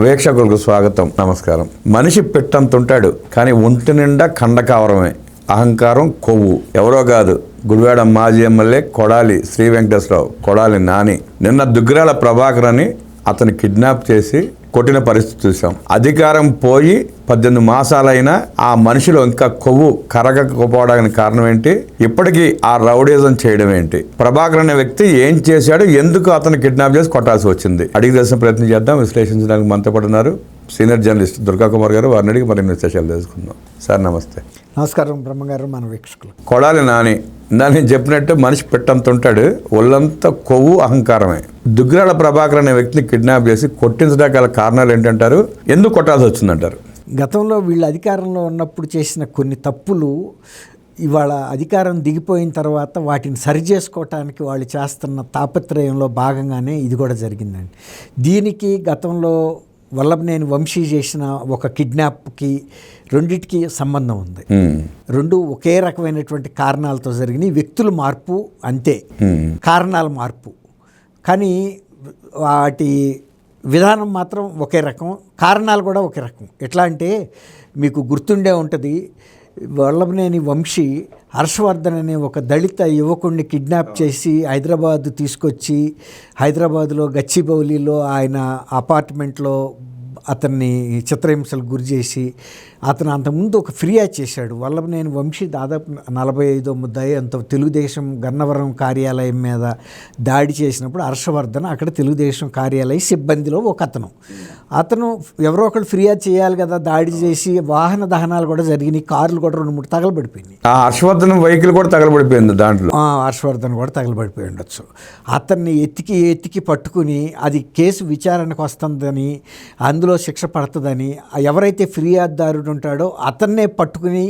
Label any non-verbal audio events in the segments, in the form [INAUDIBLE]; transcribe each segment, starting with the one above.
వీక్షకులకు స్వాగతం నమస్కారం. మనిషి పెట్టంతుంటాడు కానీ ఒంటి నిండా కండకావరమే అహంకారం కొవ్వు. ఎవరో కాదు. గుడివాడ మాజీ ఎమ్మెల్యే కొడాలి శ్రీ వెంకటేశ్వరరావు. కొడాలి నాని. నిన్న దుగ్గిరాల ప్రభాకర్ అని అతను కిడ్నాప్ చేసి కొట్టిన పరిస్థితి చూసాం. అధికారం పోయి పద్దెనిమిది మాసాలైనా ఆ మనిషిలో ఇంకా కొవ్వు కరగకపోవడానికి కారణం ఏంటి? ఇప్పటికీ ఆ రౌడీజం చేయడం ఏంటి? ప్రభాకర్ అనే వ్యక్తి ఏం చేశాడు? ఎందుకు అతను కిడ్నాప్ చేసి కొట్టాల్సి వచ్చింది? అడిగి తెలిసిన ప్రయత్నం చేద్దాం. విశ్లేషించడానికి మనతో సీనియర్ జర్నలిస్ట్ దుర్గా కుమార్ గారు. వారిని అడిగి మరిన్ని విశేషాలు తెలుసుకుందాం. సార్ నమస్తే. నమస్కారం బ్రహ్మగారు మన వీక్షకులు. కొడాలి నాని ఇందా నేను చెప్పినట్టు మనిషి పెట్టంత ఉంటాడు ఒళ్ళంతా కొవ్వు అహంకారమే. దుగ్గిరాల ప్రభాకర్ అనే వ్యక్తిని కిడ్నాప్ చేసి కొట్టించడానికి గల కారణాలు ఏంటంటారు? ఎందుకు కొట్టాల్సి వచ్చిందంటారు? గతంలో వీళ్ళు అధికారంలో ఉన్నప్పుడు చేసిన కొన్ని తప్పులు ఇవాళ అధికారం దిగిపోయిన తర్వాత వాటిని సరి చేసుకోవటానికి వాళ్ళు చేస్తున్న తాపత్రయంలో భాగంగానే ఇది కూడా జరిగిందండి. దీనికి గతంలో వల్లభనేని వంశీ చేసిన ఒక కిడ్నాప్కి రెండిటికి సంబంధం ఉంది. రెండు ఒకే రకమైనటువంటి కారణాలతో జరిగినాయి. వ్యక్తుల మార్పు అంతే. కారణాల మార్పు. కానీ వాటి విధానం మాత్రం ఒకే రకం. కారణాలు కూడా ఒకే రకం. ఎట్లా అంటే మీకు గుర్తుండే ఉంటుంది వల్లభనేని వంశీ హర్షవర్ధన్ అనే ఒక దళిత యువకుడిని కిడ్నాప్ చేసి హైదరాబాద్ తీసుకొచ్చి హైదరాబాద్లో గచ్చిబౌలిలో ఆయన అపార్ట్మెంట్లో అతన్ని చిత్రహింసలకు గురి చేసి అతను అంతకుముందు ఒక ఫిర్యాదు చేశాడు. వల్లభనేని వంశీ దాదాపు నలభై ఐదో ముద్దాయి అంత తెలుగుదేశం గన్నవరం కార్యాలయం మీద దాడి చేసినప్పుడు హర్షవర్ధన్ అక్కడ తెలుగుదేశం కార్యాలయ సిబ్బందిలో ఒక అతను. అతను ఎవరో ఒకళ్ళు ఫిర్యాదు చేయాలి కదా దాడి చేసి వాహన దహనాలు కూడా జరిగినాయి కార్లు కూడా రెండు మూడు తగలబడిపోయినాయి. హర్షవర్ధన్ వెహికల్ కూడా తగలబడిపోయింది దాంట్లో. హర్షవర్ధన్ కూడా తగలబడిపోయి ఉండొచ్చు. అతన్ని ఎత్తికి ఎత్తికి పట్టుకుని అది కేసు విచారణకు వస్తుందని అందులో శిక్ష పడుతుందని ఎవరైతే ఫిర్యాదుదారుడు ఉంటాడో అతన్నే పట్టుకుని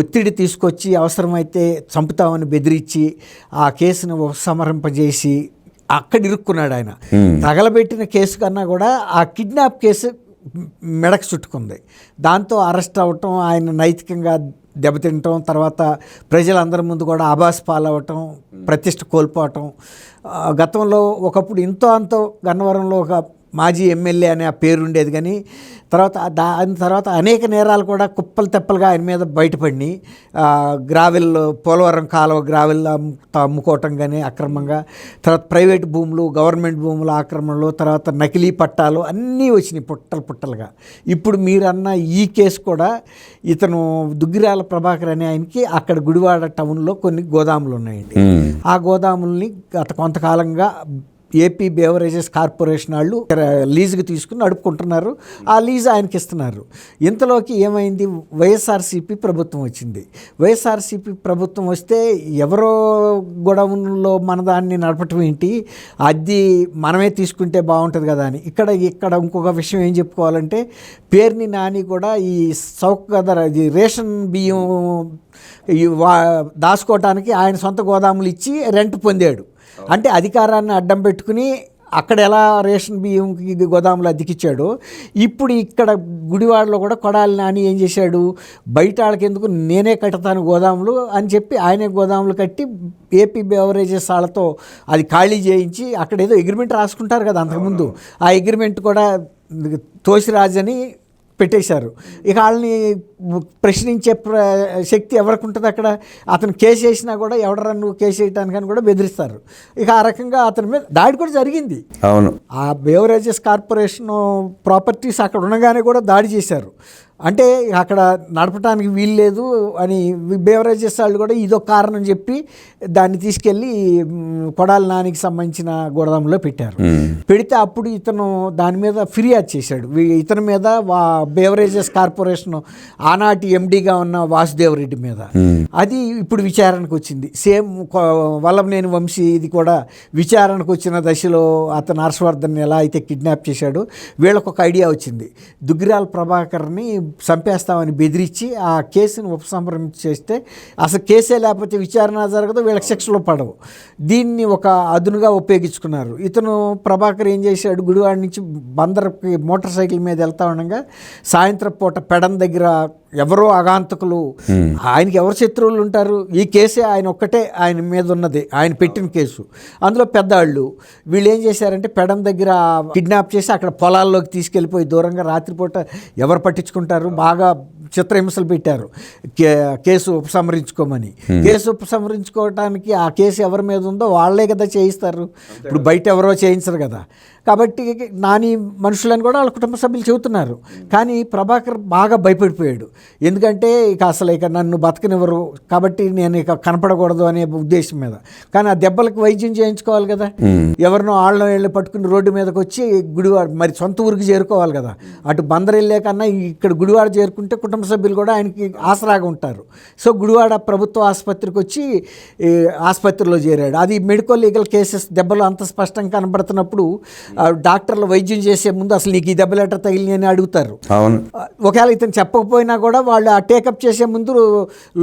ఒత్తిడి తీసుకొచ్చి అవసరమైతే చంపుతామని బెదిరించి ఆ కేసును ఉపసంహరింపజేసి అక్కడ ఇరుక్కున్నాడు ఆయన. తగలబెట్టిన కేసు కన్నా కూడా ఆ కిడ్నాప్ కేసు మెడకు చుట్టుకుంది. దాంతో అరెస్ట్ అవ్వటం ఆయన నైతికంగా దెబ్బతింటం తర్వాత ప్రజలందరి ముందు కూడా ఆభాస్ పాలవటం ప్రతిష్ట కోల్పోవటం. గతంలో ఒకప్పుడు ఇంతో అంతో గన్నవరంలో ఒక మాజీ ఎమ్మెల్యే అనే ఆ పేరు ఉండేది కానీ తర్వాత దాని తర్వాత అనేక నేరాలు కూడా కుప్పలు తెప్పలుగా ఆయన మీద బయటపడినాయి. గ్రావెల్ పోలవరం కాలువ గ్రావెల్ అమ్ము- అమ్ముకోవటం కానీ అక్రమంగా. తర్వాత ప్రైవేట్ భూములు గవర్నమెంట్ భూముల ఆక్రమణలు తర్వాత నకిలీ పట్టాలు అన్నీ వచ్చినాయి పుట్టలు పుట్టలుగా. ఇప్పుడు మీరన్న ఈ కేసు కూడా ఇతను దుగ్గిరాల ప్రభాకర్ అనే ఆయనకి అక్కడ గుడివాడ టౌన్లో కొన్ని గోదాములు ఉన్నాయండి. ఆ గోదాముల్ని గత కొంతకాలంగా ఏపీ బేవరేజెస్ కార్పొరేషన్ వాళ్ళు లీజుకి తీసుకుని నడుపుకుంటున్నారు. ఆ లీజ్ ఆయనకి ఇస్తున్నారు. ఇంతలోకి ఏమైంది? వైఎస్ఆర్సీపీ ప్రభుత్వం వచ్చింది. వైఎస్ఆర్సీపీ ప్రభుత్వం వస్తే ఎవరో గొడవల్లో మన దాన్ని నడపటం ఏంటి? అది మనమే తీసుకుంటే బాగుంటుంది కదా అని. ఇక్కడ ఇక్కడ ఇంకొక విషయం ఏం చెప్పుకోవాలంటే పేరుని నాని కూడా ఈ చౌక ఇది రేషన్ బియ్యం వా దాచుకోవటానికి ఆయన సొంత గోదాములు ఇచ్చి రెంట్ పొందాడు. అంటే అధికారాన్ని అడ్డం పెట్టుకుని అక్కడ ఎలా రేషన్ బియ్యంకి గోదాములు అద్దెకిచ్చాడో ఇప్పుడు ఇక్కడ గుడివాడలో కూడా కొడాలి నాని ఏం చేశాడు? బయట వాళ్ళకి ఎందుకు నేనే కడతాను గోదాములు అని చెప్పి ఆయనే గోదాములు కట్టి ఏపీ బెవరేజెస్ వాళ్ళతో అది ఖాళీ చేయించి అక్కడ ఏదో అగ్రిమెంట్ రాసుకుంటారు కదా అంతకుముందు. ఆ అగ్రిమెంట్ కూడా తోసిరాజని పెట్టేశారు. ఇక వాళ్ళని ప్రశ్నించే ప్ర శక్తి ఎవరికి ఉంటుంది అక్కడ? అతను కేసు వేసినా కూడా ఎవడరా నువ్వు కేసు వేయటానికని కూడా బెదిరిస్తారు. ఇక ఆ రకంగా అతని మీద దాడి కూడా జరిగింది. అవును. ఆ బేవరేజెస్ కార్పొరేషన్ ప్రాపర్టీస్ అక్కడ ఉండగానే కూడా దాడి చేశారు. అంటే అక్కడ నడపడానికి వీలు లేదు అని బేవరేజెస్ వాళ్ళు కూడా ఇదో కారణం చెప్పి దాన్ని తీసుకెళ్ళి కొడాలి నానికి సంబంధించిన గోదాంలో పెట్టారు. పెడితే అప్పుడు ఇతను దాని మీద ఫిర్యాదు చేశాడు. ఇతని మీద వా బేవరేజెస్ కార్పొరేషన్ ఆనాటి ఎండీగా ఉన్న వాసుదేవ్ రెడ్డి మీద అది ఇప్పుడు విచారణకు వచ్చింది. సేమ్ వల్లభనేని వంశీ ఇది కూడా విచారణకు వచ్చిన దశలో అతను హర్షవర్ధన్ ఎలా అయితే కిడ్నాప్ చేశాడో వీళ్ళకు ఒక ఐడియా వచ్చింది. దుగ్గిరాల ప్రభాకర్ని చంపేస్తామని బెదిరించి ఆ కేసును ఉపసంహరించి చేస్తే అసలు కేసే లేకపోతే విచారణ జరగదు వీళ్ళకి శిక్షలు పడవు. దీన్ని ఒక అదునుగా ఉపయోగించుకున్నారు. ఇతను ప్రభాకర్ ఏం చేశాడు? గుడివాడ నుంచి బందర్కి మోటార్ సైకిల్ మీద వెళ్తా ఉండగా సాయంత్రం పూట పెడం దగ్గర ఎవరో అగాంతకులు. ఆయనకి ఎవరు శత్రువులు ఉంటారు? ఈ కేసే ఆయన ఒక్కటే ఆయన మీద ఉన్నది. ఆయన పెట్టిన కేసు. అందులో పెద్దవాళ్ళు వీళ్ళు ఏం చేశారంటే పెడం దగ్గర కిడ్నాప్ చేసి అక్కడ పొలాల్లోకి తీసుకెళ్ళిపోయి దూరంగా రాత్రిపూట ఎవరు పట్టించుకుంటారు? బాగా చిత్రహింసలు పెట్టారు. కే కేసు ఉపసంహరించుకోమని. కేసు ఉపసంహరించుకోవడానికి ఆ కేసు ఎవరి మీద ఉందో వాళ్ళే కదా చేయిస్తారు. ఇప్పుడు బయట ఎవరో చేయించరు కదా. కాబట్టి నాని మనుషులని కూడా వాళ్ళ కుటుంబ సభ్యులు చెబుతున్నారు. కానీ ప్రభాకర్ బాగా భయపడిపోయాడు. ఎందుకంటే ఇక అసలు ఇక నన్ను బతకనివ్వరు కాబట్టి నేను ఇక కనపడకూడదు అనే ఉద్దేశం మీద. కానీ ఆ దెబ్బలకు వైద్యం చేయించుకోవాలి కదా. ఎవరినో ఆళ్ళ వెళ్ళి పట్టుకుని రోడ్డు మీదకి వచ్చి గుడివాడ మరి సొంత ఊరికి చేరుకోవాలి కదా. అటు బందర్ వెళ్ళే కన్నా ఇక్కడ గుడివాడ చేరుకుంటే కుటుంబ సభ్యులు కూడా ఆయనకి ఆసరాగా ఉంటారు. సో గుడివాడ ప్రభుత్వ ఆసుపత్రికి వచ్చి ఆసుపత్రిలో చేరాడు. అది మెడికల్ లీగల్ కేసెస్ దెబ్బలు అంత స్పష్టంగా కనబడుతున్నప్పుడు డాక్టర్లు వైద్యం చేసే ముందు అసలు నీకు ఈ దెబ్బలు ఎట్ట తగిలి అని అడుగుతారు. ఒకవేళ ఇతను చెప్పకపోయినా కూడా వాళ్ళు ఆ టేకప్ చేసే ముందు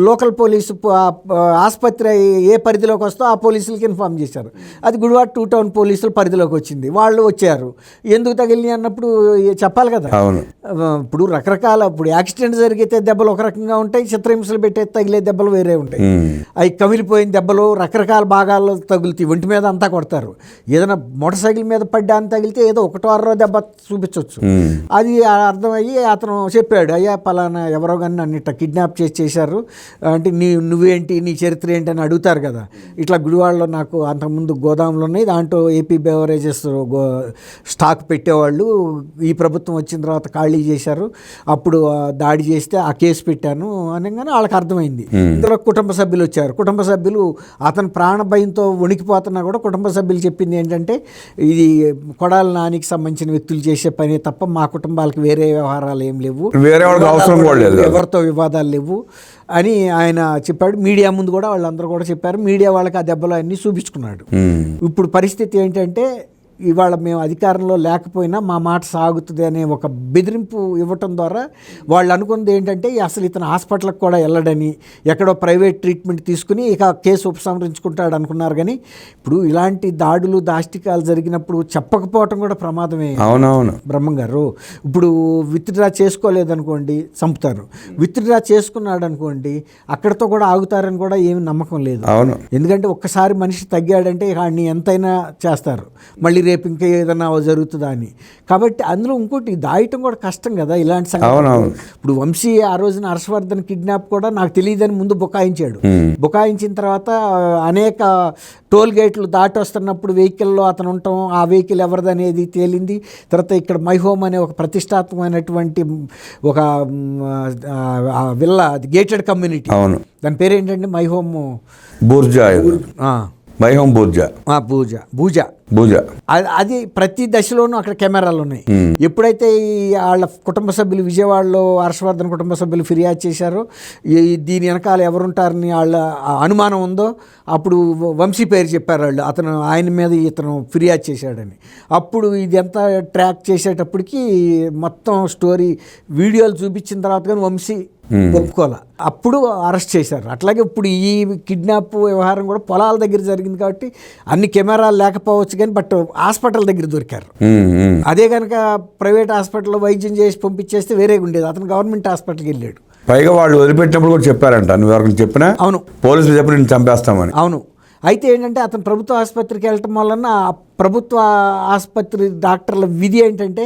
లోకల్ పోలీసు ఆసుపత్రి ఏ పరిధిలోకి వస్తో ఆ పోలీసులకి ఇన్ఫామ్ చేశారు. అది గుడివాడ టూ టౌన్ పోలీసుల పరిధిలోకి వచ్చింది. వాళ్ళు వచ్చారు. ఎందుకు తగిలినాయి అన్నప్పుడు చెప్పాలి కదా. ఇప్పుడు రకరకాల ఇప్పుడు యాక్సిడెంట్ జరిగితే దెబ్బలు ఒక రకంగా ఉంటాయి చిత్రహింసలు పెట్టే తగిలే దెబ్బలు వేరే ఉంటాయి. అవి కమిలిపోయిన దెబ్బలు రకరకాల భాగాల్లో తగులుతాయి ఒంటి మీద అంతా కొడతారు. ఏదైనా మోటార్ సైకిల్ మీద పడ్డా అని తగిలితే ఏదో ఒకటో అరవై దెబ్బ చూపించవచ్చు. అది అర్థమయ్యి అతను చెప్పాడు అయ్యా పలానా ఎవరో కానీ నన్ను ఇట్లా కిడ్నాప్ చేసి చేశారు. అంటే నీ నువ్వేంటి నీ చరిత్ర ఏంటి అని అడుగుతారు కదా. ఇట్లా గుడివాడలో నాకు అంతకుముందు గోదాములు ఉన్నాయి. దాంట్లో ఏపీ బెవరేజెస్ గో స్టాక్ పెట్టేవాళ్ళు. ఈ ప్రభుత్వం వచ్చిన తర్వాత ఖాళీ చేశారు. అప్పుడు దాడి చేస్తే ఆ కేసు పెట్టాను అనగానే వాళ్ళకి అర్థమైంది. ఇందులో కుటుంబ సభ్యులు వచ్చారు. కుటుంబ సభ్యులు అతను ప్రాణ భయంతో వణికిపోతున్నా కూడా కుటుంబ సభ్యులు చెప్పింది ఏంటంటే ఇది కొడాలి నానికి సంబంధించిన వ్యక్తులు చేసే పని తప్ప మా కుటుంబాలకు వేరే వ్యవహారాలు ఏం లేవు. వేరే వాళ్ళకి అవసరం కూడా. ఎవరితో వివాదాలు లేవు అని ఆయన చెప్పాడు. మీడియా ముందు కూడా వాళ్ళందరూ కూడా చెప్పారు. మీడియా వాళ్ళకి ఆ దెబ్బలు అన్నీ చూపించుకున్నాడు. ఇప్పుడు పరిస్థితి ఏంటంటే ఇవాళ మేము అధికారంలో లేకపోయినా మా మాట సాగుతుంది అనే ఒక బెదిరింపు ఇవ్వటం ద్వారా వాళ్ళు అనుకున్నది ఏంటంటే అసలు ఇతను హాస్పిటల్కి కూడా వెళ్ళడని ఎక్కడో ప్రైవేట్ ట్రీట్మెంట్ తీసుకుని ఇక కేసు ఉపసంహరించుకుంటాడు అనుకున్నారు కానీ ఇప్పుడు ఇలాంటి దాడులు దాష్టికాలు జరిగినప్పుడు చెప్పకపోవటం కూడా ప్రమాదమే. అవునవును. బ్రహ్మం గారు ఇప్పుడు విత్డ్రా చేసుకోలేదనుకోండి చంపుతారు. విత్డ్రా చేసుకున్నాడు అనుకోండి అక్కడితో కూడా ఆగుతారని కూడా ఏమి నమ్మకం లేదు. అవును. ఎందుకంటే ఒక్కసారి మనిషి తగ్గాడంటే ఇక ఆడిని ఎంతైనా చేస్తారు. మళ్ళీ రేపు ఇంకా ఏదైనా జరుగుతుందా అని. కాబట్టి అందులో ఇంకోటి దాయటం కూడా కష్టం కదా ఇలాంటి అవునవును. ఇప్పుడు వంశీ ఆ రోజున హర్షవర్ధన్ కిడ్నాప్ కూడా నాకు తెలియదని ముందు బుకాయించాడు. బుకాయించిన తర్వాత అనేక టోల్ గేట్లు దాటి వస్తున్నప్పుడు వెహికల్లో అతను ఉండటం ఆ వెహికల్ ఎవరిది అనేది తేలింది. తర్వాత ఇక్కడ మై హోమ్ అనే ఒక ప్రతిష్టాత్మకమైనటువంటి ఒక విల్ల గేటెడ్ కమ్యూనిటీ. అవును. దాని పేరు ఏంటంటే మై హోమ్ బూర్జా బూర్జా ఆ, పూజ. పూజ. బూజా అది- ప్రతి దశలోనూ అక్కడ కెమెరాలు ఉన్నాయి. ఎప్పుడైతే ఈ వాళ్ళ కుటుంబ సభ్యులు విజయవాడలో హర్షవర్ధన్ కుటుంబ సభ్యులు ఫిర్యాదు చేశారో ఈ దీని వెనకాల ఎవరుంటారని వాళ్ళ అనుమానం ఉందో అప్పుడు వంశీ పేరు చెప్పారు వాళ్ళు. అతను ఆయన మీద ఇతను ఫిర్యాదు చేశాడని. అప్పుడు ఇది ఎంత ట్రాక్ చేసేటప్పటికి మొత్తం స్టోరీ వీడియోలు చూపించిన తర్వాత కానీ వంశీ ఒప్పుకోలే అప్పుడు అరెస్ట్ చేశారు. అట్లాగే ఇప్పుడు ఈ కిడ్నాప్ వ్యవహారం కూడా పొలాల దగ్గర జరిగింది కాబట్టి అన్ని కెమెరాలు లేకపోవచ్చు కానీ బట్ హాస్పిటల్ దగ్గర దొరికారు. ఉమ్, ఉమ్. అదే కనుక ప్రైవేట్ హాస్పిటల్లో వైద్యం చేసి పంపించేస్తే వేరేగా ఉండేది. అతను గవర్నమెంట్ హాస్పిటల్కి వెళ్ళాడు. పైగా వాళ్ళు వదిలిపెట్టినప్పుడు కూడా చెప్పారంట. నువ్వు ఎవరికి చెప్పినా? అవును. పోలీసులు చెప్పి నేను చంపేస్తామని. అవును. అయితే ఏంటంటే అతను ప్రభుత్వ ఆసుపత్రికి వెళ్ళటం వలన ప్రభుత్వ ఆసుపత్రి డాక్టర్ల విధి ఏంటంటే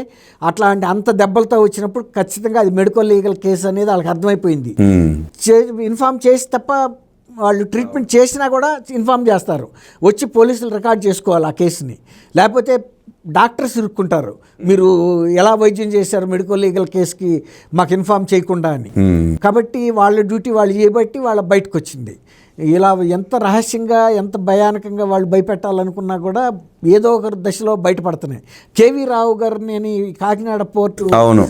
అట్లాంటి అంత దెబ్బలతో వచ్చినప్పుడు ఖచ్చితంగా అది మెడికల్ లీగల్ కేసు అనేది వాళ్ళకి అర్థమైపోయింది. ఇన్ఫామ్ చేసి తప్ప వాళ్ళు ట్రీట్మెంట్ చేసినా కూడా ఇన్ఫామ్ చేస్తారు. వచ్చి పోలీసులు రికార్డ్ చేసుకోవాలి ఆ కేసుని లేకపోతే డాక్టర్స్ ఇరుక్కుంటారు. మీరు ఎలా వైద్యం చేశారు మెడికల్ లీగల్ కేసుకి మాకు ఇన్ఫామ్ చేయకుండా అని. కాబట్టి వాళ్ళ డ్యూటీ వాళ్ళు చేయబట్టి వాళ్ళ బయటకు వచ్చింది. ఇలా ఎంత రహస్యంగా ఎంత భయానకంగా వాళ్ళు భయపెట్టాలనుకున్నా కూడా ఏదో ఒక దశలో బయటపడుతున్నాయి. కేవీ రావు గారిని అని కాకినాడ పోర్టు అవును.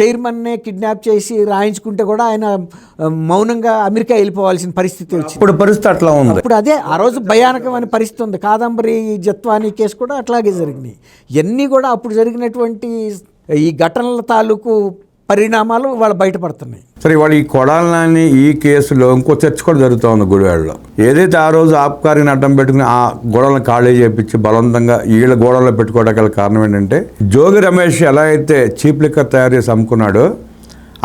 చైర్మన్నే కిడ్నాప్ చేసి రాయించుకుంటే కూడా ఆయన మౌనంగా అమెరికా వెళ్ళిపోవాల్సిన పరిస్థితి వచ్చింది. ఇప్పుడు పరిస్థితి అట్లా ఉంది. ఇప్పుడు అదే ఆ రోజు భయానకమైన పరిస్థితి ఉంది. కాదంబరి జత్వాని కేసు కూడా అట్లాగే జరిగినాయి. ఇవన్నీ కూడా అప్పుడు జరిగినటువంటి ఈ ఘటనల తాలూకు పరిణామాలు వాళ్ళు బయటపడుతున్నాయి. సరే ఇవాళ ఈ కొడాలని ఈ కేసులో ఇంకో చర్చ కూడా జరుగుతూ ఉంది గుడివాడలో. ఏదైతే ఆ రోజు ఆబ్కారీని అడ్డం పెట్టుకుని ఆ గోడలను ఖాళీ చేపించి బలవంతంగా వీళ్ళ గోడల్లో పెట్టుకోవడానికి కారణం ఏంటంటే జోగి రమేష్ ఎలా అయితే చీప్ లిక్కర్ తయారు చేసి అమ్ముకున్నాడో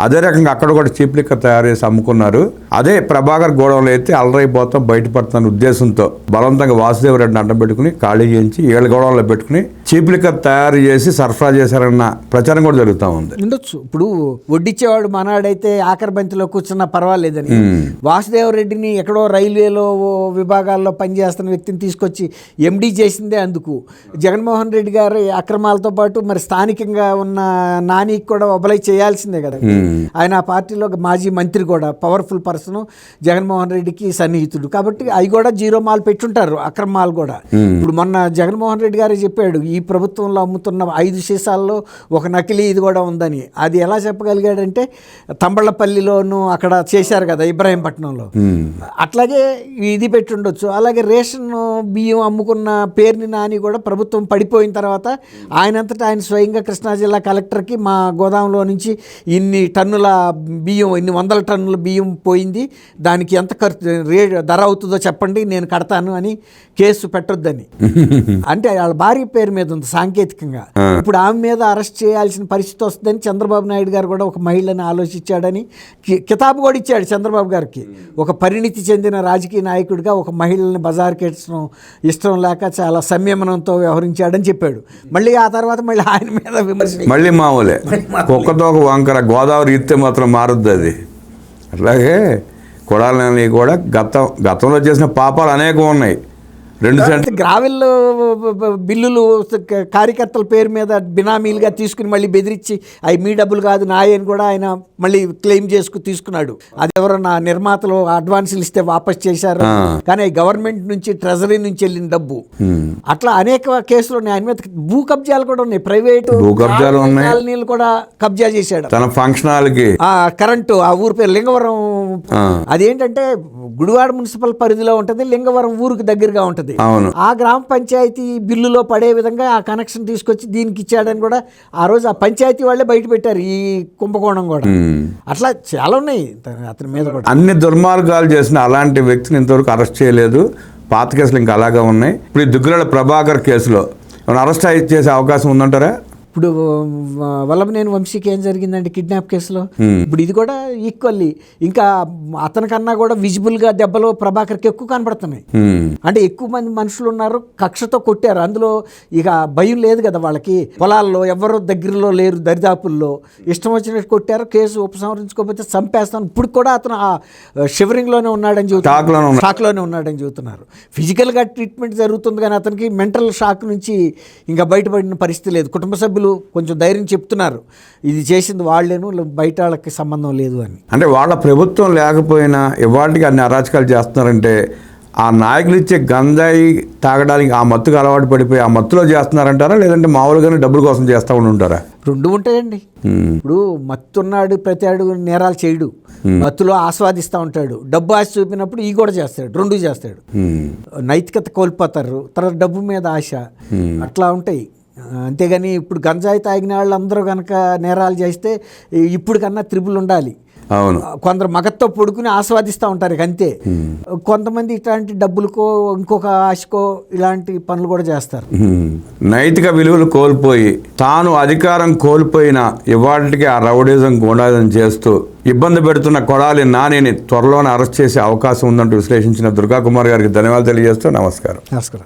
అదే రకంగా అక్కడ కూడా చీప్ లిక్కర్ తయారు చేసి అమ్ముకున్నారు. అదే ప్రభాకర్ గోడంలో అయితే అలరైపోతాం బయటపడుతున్న ఉద్దేశంతో బలవంతంగా వాసుదేవరెడ్డిని అడ్డం పెట్టుకుని ఖాళీ చేయించి ఏళ్ళ గోడంలో పెట్టుకుని చీప్ లిక్కర్ తయారు చేసి సరఫరా చేశారన్న ప్రచారం కూడా జరుగుతూ ఉంది. ఉండొచ్చు. ఇప్పుడు వడ్డిచ్చేవాడు మనవాడైతే ఆఖరి బంతిలో కూర్చున్నా పర్వాలేదని. వాసుదేవరెడ్డిని ఎక్కడో రైల్వేలో విభాగాల్లో పనిచేస్తున్న వ్యక్తిని తీసుకొచ్చి ఎండీ చేసిందే అందుకు. జగన్మోహన్ రెడ్డి గారి అక్రమాలతో పాటు మరి స్థానికంగా ఉన్న నానికి కూడా ఒబలై చేయాల్సిందే కదా. ఆయన ఆ పార్టీలో మాజీ మంత్రి కూడా పవర్ఫుల్ పర్సన్ జగన్మోహన్ రెడ్డికి సన్నిహితుడు. కాబట్టి అవి కూడా జీరో మాల్ పెట్టుంటారు అక్రమాలు కూడా. ఇప్పుడు మొన్న జగన్మోహన్ రెడ్డి గారు చెప్పాడు ఈ ప్రభుత్వంలో అమ్ముతున్న ఐదు సీసాల్లో ఒక నకిలీ ఇది కూడా ఉందని. అది ఎలా చెప్పగలిగాడంటే తంబళ్ళపల్లిలోను అక్కడ చేశారు కదా ఇబ్రాహీంపట్నంలో. అట్లాగే ఇది పెట్టుండొచ్చు. అలాగే రేషన్ బియ్యం అమ్ముకున్న పేరుని నాని కూడా ప్రభుత్వం పడిపోయిన తర్వాత ఆయనంతటా ఆయన స్వయంగా కృష్ణా జిల్లా కలెక్టర్కి మా గోదాంలో నుంచి ఇన్ని టన్నుల బియ్యం ఇన్ని వందల టన్నుల బియ్యం పోయింది. దానికి ఎంత ఖర్చు రే ధర అవుతుందో చెప్పండి నేను కడతాను అని కేసు పెట్టొద్దని. [LAUGHS] అంటే వాళ్ళ భార్య పేరు మీద ఉంది సాంకేతికంగా. ఇప్పుడు ఆమె మీద అరెస్ట్ చేయాల్సిన పరిస్థితి వస్తుందని చంద్రబాబు నాయుడు గారు కూడా ఒక మహిళని ఆలోచించాడని కితాబు కూడా ఇచ్చాడు చంద్రబాబు గారికి. ఒక పరిణితి చెందిన రాజకీయ నాయకుడిగా ఒక మహిళల్ని బజార్కి ఎట్టడం ఇష్టం లేక చాలా సంయమనంతో వ్యవహరించాడని చెప్పాడు. మళ్ళీ ఆ తర్వాత మళ్ళీ ఆయన మీద విమర్శ మళ్ళీ మామూలే. కుక్కతో ఒక వంకర గోదావరి ఇస్తే మాత్రం మారుద్ది అది. అట్లాగే కొడాలని కూడా గతం గతంలో చేసిన పాపాలు అనేకం ఉన్నాయి. రెండు గ్రావెల్ బిల్లులు కార్యకర్తల పేరు మీద బినామీలుగా తీసుకుని మళ్ళీ బెదిరించి అవి మీ డబ్బులు కాదు నాయ అని కూడా ఆయన మళ్ళీ క్లెయిమ్ చేసుకు తీసుకున్నాడు. అది ఎవరో నా నిర్మాతలు అడ్వాన్సులు ఇస్తే వాపస్ చేశారు. కానీ గవర్నమెంట్ నుంచి ట్రెజరీ నుంచి వెళ్ళిన డబ్బు. అట్లా అనేక కేసులు ఉన్నాయి. ఆయన మీద భూ కబ్జాలు కూడా ఉన్నాయి. ప్రైవేటు భూ కబ్జాలు ఉన్నాయి. కూడా కబ్జా చేశాడు. తన ఫంక్షన్ హాల్కి ఆ కరెంటు ఆ ఊరి పేరు లింగవరం. అదేంటంటే గుడివాడ మున్సిపల్ పరిధిలో ఉంటుంది లింగవరం ఊరికి దగ్గరగా ఉంటుంది. అవును. ఆ గ్రామ పంచాయతీ బిల్లులో పడే విధంగా ఆ కనెక్షన్ తీసుకొచ్చి దీనికి ఇచ్చాడని కూడా ఆ రోజు ఆ పంచాయతీ వాళ్ళే బయట పెట్టారు ఈ కుంభకోణం కూడా. అట్లా చాలా ఉన్నాయి. అతని మీద కూడా అన్ని దుర్మార్గాలు చేసిన అలాంటి వ్యక్తిని ఇంతవరకు అరెస్ట్ చేయలేదు. పాత కేసులు ఇంకా అలాగే ఉన్నాయి. ఇప్పుడు ఈ దుగ్గురాల ప్రభాకర్ కేసులో అరెస్ట్ చేసే అవకాశం ఉందంటారా? ఇప్పుడు వల్లభనేని వంశీకి ఏం జరిగిందండి కిడ్నాప్ కేసులో? ఇప్పుడు ఇది కూడా ఈక్వల్లీ ఇంకా అతనికన్నా కూడా విజిబుల్గా దెబ్బలు ప్రభాకర్కి ఎక్కువ కనబడుతున్నాయి. అంటే ఎక్కువ మంది మనుషులు ఉన్నారు కక్షతో కొట్టారు. అందులో ఇక భయం లేదు కదా వాళ్ళకి. పొలాల్లో ఎవరు దగ్గరలో లేరు దరిదాపుల్లో. ఇష్టం వచ్చినట్టు కొట్టారు కేసు ఉపసంహరించుకోకపోతే చంపేస్తాను. ఇప్పుడు కూడా అతను ఆ షివరింగ్లోనే ఉన్నాడని లోనే చెబుతున్నారు ఉన్నాడు. షాక్లోనే ఉన్నాడని చెబుతున్నారు. ఫిజికల్గా ట్రీట్మెంట్ జరుగుతుంది కానీ అతనికి మెంటల్ షాక్ నుంచి ఇంకా బయటపడిన పరిస్థితి లేదు. కుటుంబ సభ్యులు కొంచెం ధైర్యం చెప్తున్నారు. ఇది చేసింది వాళ్ళేను బయట వాళ్ళకి సంబంధం లేదు అని. అంటే వాళ్ళ ప్రభుత్వం లేకపోయినా ఇవాళకి అన్ని అరాచకాలు చేస్తున్నారంటే ఆ నాయకులు ఇచ్చే గంజాయి తాగడానికి ఆ మత్తుకు అలవాటు పడిపోయి ఆ మత్తులో చేస్తున్నారంటారా? లేదంటే మామూలుగానే డబ్బుల కోసం చేస్తూ ఉంటారా? రెండు ఉంటాయండి. ఇప్పుడు మత్తున్నాడు ప్రతి అడుగు నేరాలు చేయడు. మత్తులో ఆస్వాదిస్తూ ఉంటాడు. డబ్బు ఆశ చూపినప్పుడు ఈ కూడా చేస్తాడు రెండు చేస్తాడు. నైతికత కోల్పోతారు తర్వాత డబ్బు మీద ఆశ. అట్లా ఉంటాయి. అంతేగాని ఇప్పుడు గంజాయి తాగిన వాళ్ళు అందరూ కనుక నేరాలు చేస్తే ఇప్పుడు కన్నా త్రిబుల్ ఉండాలి. అవును. కొందరు మగత్తో పడుకుని ఆస్వాదిస్తూ ఉంటారు అంతే. కొంతమంది ఇట్లాంటి డబ్బులకో ఇంకొక ఆశకో ఇలాంటి పనులు కూడా చేస్తారు. నైతిక విలువలు కోల్పోయి తాను అధికారం కోల్పోయిన ఇవాళకి ఆ రౌడీజం గూండాయిజం చేస్తూ ఇబ్బంది పెడుతున్న కొడాలి నానిని త్వరలోనే అరెస్ట్ చేసే అవకాశం ఉందంటూ విశ్లేషించిన దుర్గా కుమార్ గారికి ధన్యవాదాలు తెలియజేస్తూ నమస్కారం. నమస్కారం.